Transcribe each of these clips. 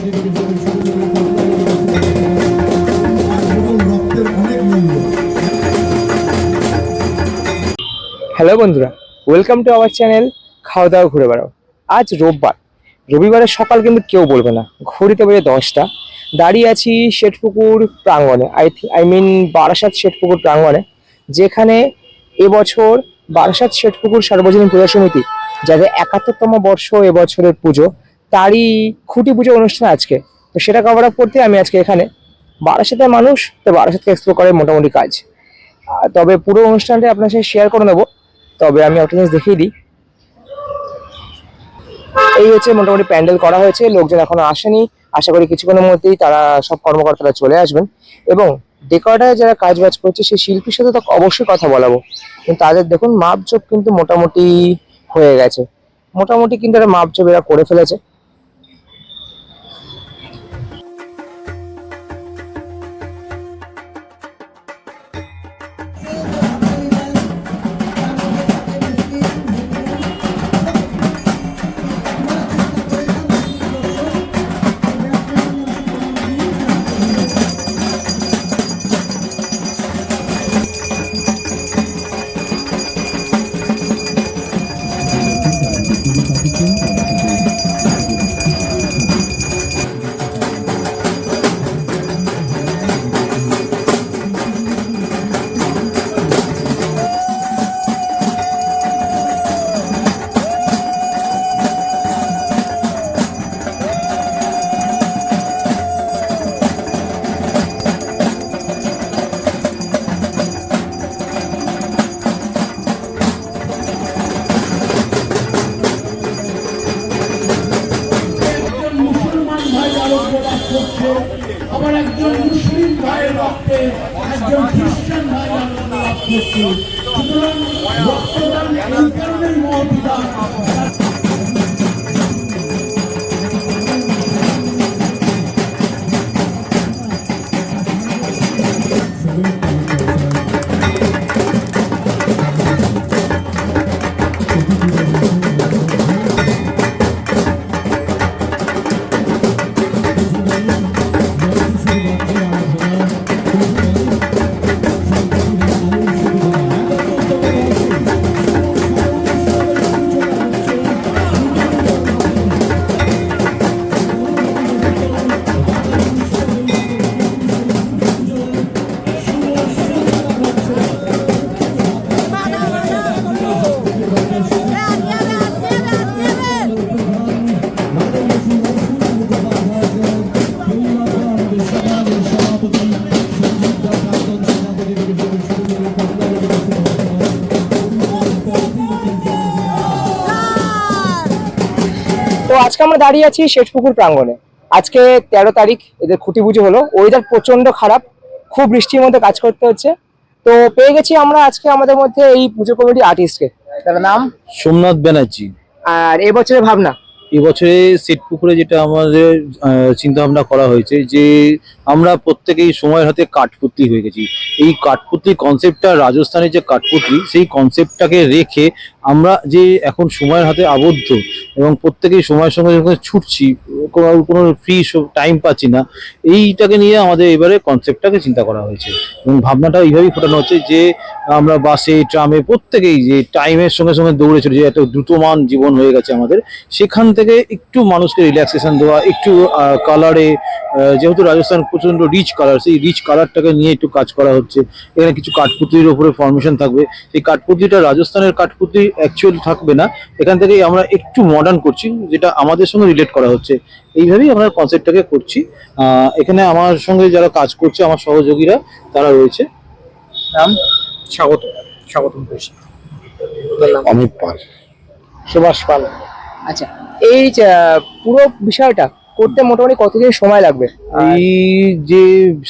Hello বন্ধুরা welcome to our channel খাওয়া দাওয়া ঘুরে বেড়াও। আজ রোববার। রবিবারের সকাল কিন্তু কেউ বলবে না। ঘড়িতে বেজে দশটা। দাঁড়িয়ে আছি শেঠপুকুর প্রাঙ্গণে। I I mean Barasat Sethpukur প্রাঙ্গণে, যেখানে এবছর বারাসাত শেঠপুকুর সার্বজনীন পূজা সমিতি, যাদের একাত্তরতম বর্ষ এবছরের পুজো তারই খুঁটি পুজো অনুষ্ঠান আজকে। তো সেটা কভার আপ করতে আমি আজকে এখানে বারাসাতের মানুষ, তো বারাসাতকে এক্সপ্লোর করে মোটামুটি কাজ। তবে পুরো অনুষ্ঠানটা আপনার সাথে শেয়ার করে নেব। তবে আমি একটা জিনিস দেখিয়ে দিই। এই হচ্ছে মোটামুটি প্যান্ডেল করা হয়েছে, লোকজন এখনও আসেনি। আশা করি কিছুক্ষণের মধ্যেই তারা সব কর্মকর্তারা চলে আসবেন। এবং ডেকোরেটার যারা কাজ বাজ করছে, সেই শিল্পীর সাথে তো অবশ্যই কথা বলাবো। কিন্তু তাদের দেখুন মাপজোপ কিন্তু মোটামুটি হয়ে গেছে। মোটামুটি কিন্তু একটা মাপজোপ এরা করে ফেলেছে। আবার একজন মুসলিম ভাইয়ের রক্তে, একজন খ্রিস্টান ভাই আনন্দ লাভ করছে সুতরাং রক্তদান এই কারণেই মহবিদান তো আজকে আমরা দাঁড়িয়ে আছি শেঠপুকুর প্রাঙ্গণে। আজকে তেরো তারিখ এদের খুঁটি পুজো হলো। ওয়েদার প্রচণ্ড খারাপ খুব বৃষ্টির মধ্যে কাজ করতে হচ্ছে। তো পেয়ে গেছি আমরা আজকে আমাদের মধ্যে এই পুজো কমিটি আর্টিস্টকে তার নাম? সোমনাথ ব্যানার্জি। আর এবছরের ভাবনা? এবছরে সিট পুকুরে যেটা আমাদের চিন্তা ভাবনা করা হয়েছে যে আমরা প্রত্যেকেই সময়ের হাতে কাঠপুতলি হয়ে গেছি। এই কাঠপুতলি কনসেপ্টটা রাজস্থানের যে কাঠপুতলি সেই কনসেপ্টটাকে রেখে আমরা যে এখন সময়ের হাতে আবদ্ধ এবং প্রত্যেকেই সময়ের সঙ্গে যখন ছুটছি, কোনো কোনো ফ্রি টাইম পাচ্ছি না, এইটাকে নিয়ে আমাদের এবারে কনসেপ্টটাকে চিন্তা করা হয়েছে। এবং ভাবনাটা এইভাবেই ফোটানো হচ্ছে যে, আমরা বাসে ট্রামে প্রত্যেকেই যে টাইমের সঙ্গে সঙ্গে দৌড়ে চলে যে এত দ্রুতমান জীবন হয়ে গেছে আমাদের, সেখান থেকে একটু মানুষকে রিল্যাক্সেশন দেওয়া, একটু কালারে যেহেতু রাজস্থান প্রচণ্ড রিচ কালার সেই রিচ কালারটাকে নিয়ে একটু কাজ করা হচ্ছে। এখানে কিছু কাঠপুতলির ওপরে ফরমেশন থাকবে। সেই কাঠপুতলিটা রাজস্থানের কাঠপুতলি অ্যাকচুয়াল থাকবে না। এখান থেকে আমরা একটু মডার্ন করছি যেটা আমাদের সঙ্গে রিলেট করা হচ্ছে। এইভাবেই আমরা কনসেপ্টটাকে করছি। এখানে আমার সঙ্গে যারা কাজ করছে আমার সহযোগীরা তারা রয়েছে। নাম? স্বাগত স্বাগতম করেছি অমিত পাল। সুভাষ পাল। আচ্ছা এই পুরো বিষয়টা করতে মোটামুটি কতদিন সময় লাগবে? এই যে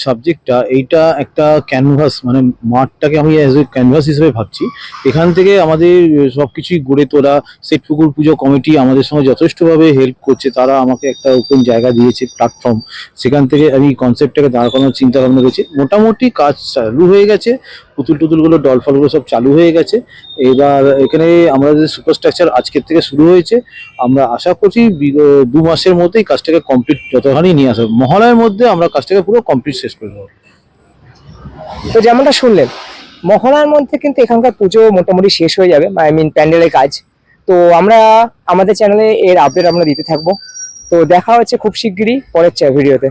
সাবজেক্টটা এইটা একটা ক্যানভাস মানে মাঠটাকে আমি অ্যাজ এ ক্যানভাস হিসেবে ভাবছি। এখান থেকে আমাদের সবকিছুই গড়ে তোলা, সেট পুকুর পুজো কমিটি আমাদের সঙ্গে যথেষ্টভাবে হেল্প করছে। তারা আমাকে একটা ওপেন জায়গা দিয়েছে প্ল্যাটফর্ম সেখান থেকে আমি কনসেপ্টটাকে দাঁড় করানোর চিন্তা ভাবনা করেছি। মোটামুটি কাজ চালু হয়ে গেছে। পুতুল টুতুলগুলো ডল ফলগুলো সব চালু হয়ে গেছে। এবার এখানে আমাদের সুপারস্ট্রাকচার আজকের থেকে শুরু হয়েছে, আমরা আশা করছি দু মাসের মধ্যেই কাজটাকে কমপ্লিট যতখানি নিয়ে আসা মহালয়ের মধ্যে আমরা কাজটাকে পুরো কমপ্লিট শেষ করে দেবো। তো যেমনটা শুনলেন মহড়ার মধ্যে কিন্তু এখানকার পুজো মোটামুটি শেষ হয়ে যাবে আই মিন প্যান্ডেলের কাজ। তো আমরা আমাদের চ্যানেলে এর আপডেট আমরা দিতে থাকব। তো দেখা হচ্ছে খুব শিগগিরই পরের ভিডিওতে